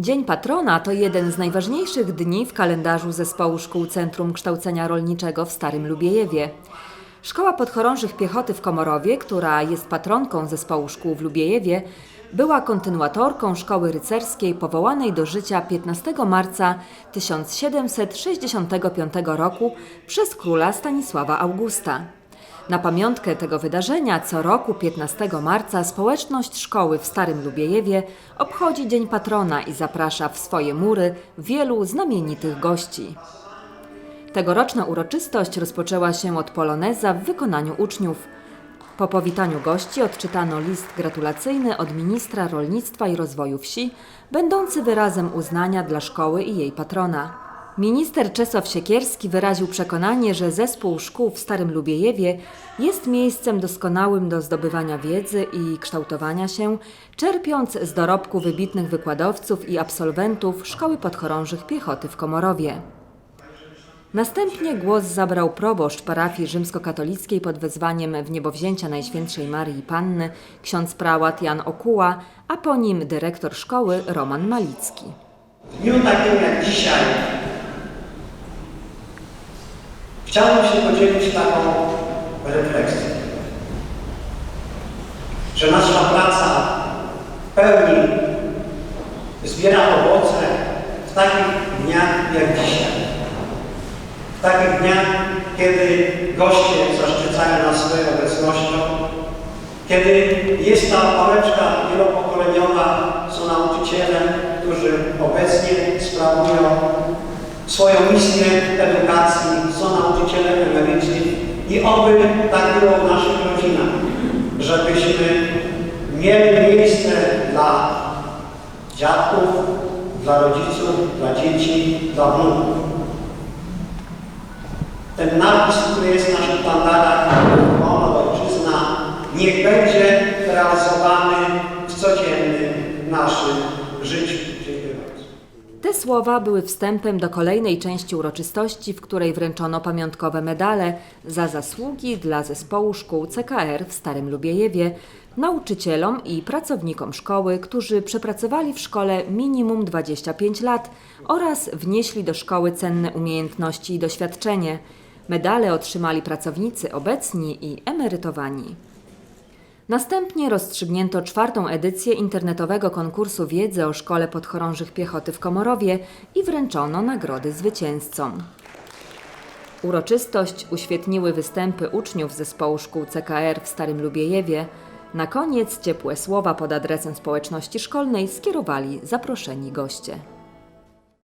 Dzień Patrona to jeden z najważniejszych dni w kalendarzu Zespołu Szkół Centrum Kształcenia Rolniczego w Starym Lubiejewie. Szkoła Podchorążych Piechoty w Komorowie, która jest patronką Zespołu Szkół w Lubiejewie, była kontynuatorką Szkoły Rycerskiej powołanej do życia 15 marca 1765 roku przez króla Stanisława Augusta. Na pamiątkę tego wydarzenia co roku 15 marca społeczność szkoły w Starym Lubiejewie obchodzi Dzień Patrona i zaprasza w swoje mury wielu znamienitych gości. Tegoroczna uroczystość rozpoczęła się od poloneza w wykonaniu uczniów. Po powitaniu gości odczytano list gratulacyjny od ministra rolnictwa i rozwoju wsi, będący wyrazem uznania dla szkoły i jej patrona. Minister Czesław Siekierski wyraził przekonanie, że zespół szkół w Starym Lubiejewie jest miejscem doskonałym do zdobywania wiedzy i kształtowania się, czerpiąc z dorobku wybitnych wykładowców i absolwentów Szkoły Podchorążych Piechoty w Komorowie. Następnie głos zabrał proboszcz parafii rzymskokatolickiej pod wezwaniem wniebowzięcia Najświętszej Maryi Panny, ksiądz prałat Jan Okuła, a po nim dyrektor szkoły Roman Malicki. W dniu takim jak dzisiaj chciałbym się podzielić taką refleksją, że nasza praca w pełni zbiera owoce w takich dniach jak dzisiaj. W takich dniach, kiedy goście zaszczycają nas swoją obecnością, kiedy jest ta pałeczka wielopokoleniowa, są nauczyciele, którzy obecnie sprawują swoją misję edukacji, są nauczyciele emeryci i oby tak było w naszych rodzinach, żebyśmy mieli miejsce dla dziadków, dla rodziców, dla dzieci, dla wnuków. Ten napis, który jest w naszych sztandarach, wolna ojczyzna, niech będzie słowa były wstępem do kolejnej części uroczystości, w której wręczono pamiątkowe medale za zasługi dla zespołu szkół CKR w Starym Lubiejewie, nauczycielom i pracownikom szkoły, którzy przepracowali w szkole minimum 25 lat oraz wnieśli do szkoły cenne umiejętności i doświadczenie. Medale otrzymali pracownicy obecni i emerytowani. Następnie rozstrzygnięto czwartą edycję internetowego konkursu wiedzy o Szkole Podchorążych Piechoty w Komorowie i wręczono nagrody zwycięzcom. Uroczystość uświetniły występy uczniów zespołu szkół CKR w Starym Lubiejewie. Na koniec ciepłe słowa pod adresem społeczności szkolnej skierowali zaproszeni goście.